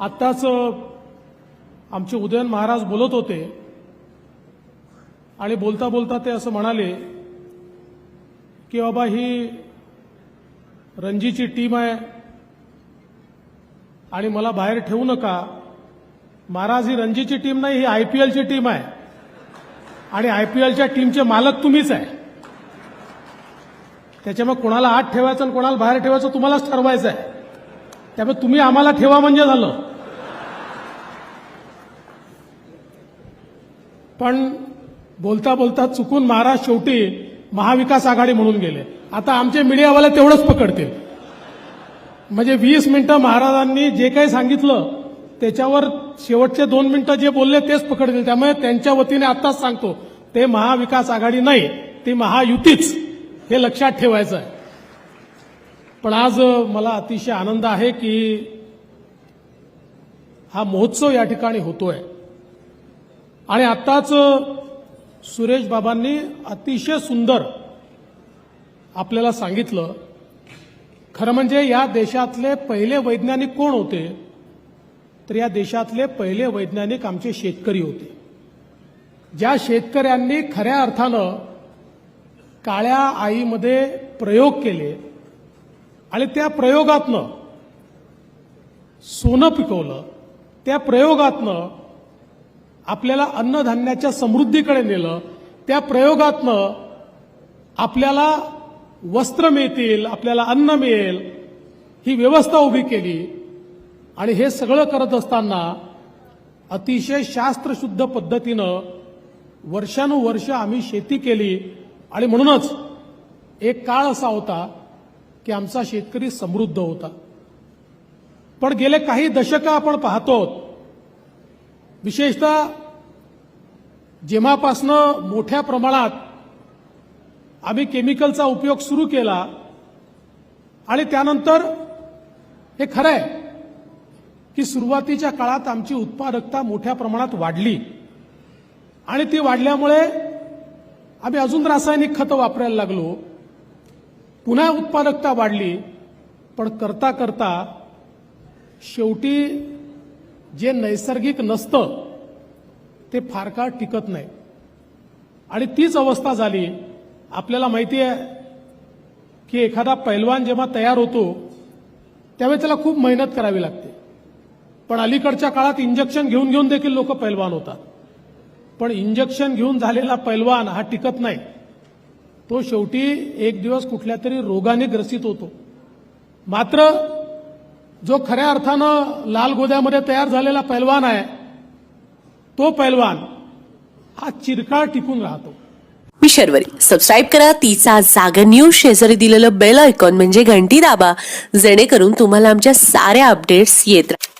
आत्ताच आमचे उदयन महाराज बोलत होते आणि बोलता बोलता ते असं म्हणाले की बाबा ही रणजीची टीम आहे आणि मला बाहेर ठेवू नका. महाराज ही रणजीची टीम नाही ही आयपीएलची टीम आहे. आणि आयपीएलच्या टीमचे मालक तुम्हीच आहे. त्याच्यामुळे कोणाला आत ठेवायचं आणि कोणाला बाहेर ठेवायचं तुम्हालाच ठरवायचं आहे. त्यामुळे तुम्ही आम्हाला ठेवा म्हणजे झालं. पण बोलता बोलता चुकून महाराज शेवटी महाविकास आघाडी म्हणून गेले. आता आमचे मीडियावाले तेवढंच पकडतील. म्हणजे वीस मिनिटं महाराजांनी जे काही सांगितलं त्याच्यावर शेवटचे दोन मिनिटं जे बोलले तेच पकडतील. त्यामुळे त्यांच्या वतीने आत्ताच सांगतो ते महाविकास आघाडी नाही ती महायुतीच. हे लक्षात ठेवायचं आहे पण आज मला अतिशय आनंद आहे की हा महोत्सव या ठिकाणी होतोय. आणि आत्ताच सुरेश बाबांनी अतिशय सुंदर आपल्याला सांगितलं खरं म्हणजे या देशातले पहिले वैज्ञानिक कोण होते? तर या देशातले पहिले वैज्ञानिक आमचे शेतकरी होते. ज्या शेतकऱ्यांनी खऱ्या अर्थानं काळ्या आईमध्ये प्रयोग केले आणि त्या प्रयोगातनं सोनं पिकवलं त्या प्रयोगातनं आपल्याला अन्नधान्याच्या समृद्धीकडे नेलं त्या प्रयोगातनं आपल्याला वस्त्र मिळतील आपल्याला अन्न मिळेल ही व्यवस्था उभी केली आणि हे सगळं करत असताना अतिशय शास्त्रशुद्ध पद्धतीनं वर्षानुवर्ष आम्ही शेती केली. आणि म्हणूनच एक काळ असा होता की आमचा शेतकरी समृद्ध होता. पण गेले काही दशकं आपण पाहतो विशेषतः जेव्हापासनं मोठ्या प्रमाणात आम्ही केमिकलचा उपयोग सुरू केला आणि त्यानंतर हे खरं आहे की सुरुवातीच्या काळात आमची उत्पादकता मोठ्या प्रमाणात वाढली. आणि ती वाढल्यामुळे आम्ही अजून रासायनिक खतं वापरायला लागलो. पुन्हा उत्पादकता वाढली पण करता करता शेवटी जे नैसर्गिक नसतं ते फार काळ टिकत नाही. आणि तीच अवस्था झाली. आपल्याला माहिती आहे की एखादा पैलवान जेव्हा तयार होतो त्यावेळी त्याला खूप मेहनत करावी लागते. पण अलीकडच्या काळात इंजेक्शन घेऊन घेऊन देखील लोक पैलवान होतात. पण इंजेक्शन घेऊन झालेला पैलवान हा टिकत नाही. तो शेवटी एक दिवस कुठल्या तरी रोगाने ग्रसित होतो. मात्र जो खऱ्या अर्थानं लाल गोद्यामध्ये तयार झालेला पैलवान आहे तो पैलवान हा चिरकाळ टिकून राहतो. मी शर्वरी. सबस्क्राईब करा. तिचा जागा न्यूज शेजारी दिलेलं बेल आयकॉन म्हणजे घंटी दाबा. जेणेकरून तुम्हाला आमच्या साऱ्या अपडेट्स येत राहतात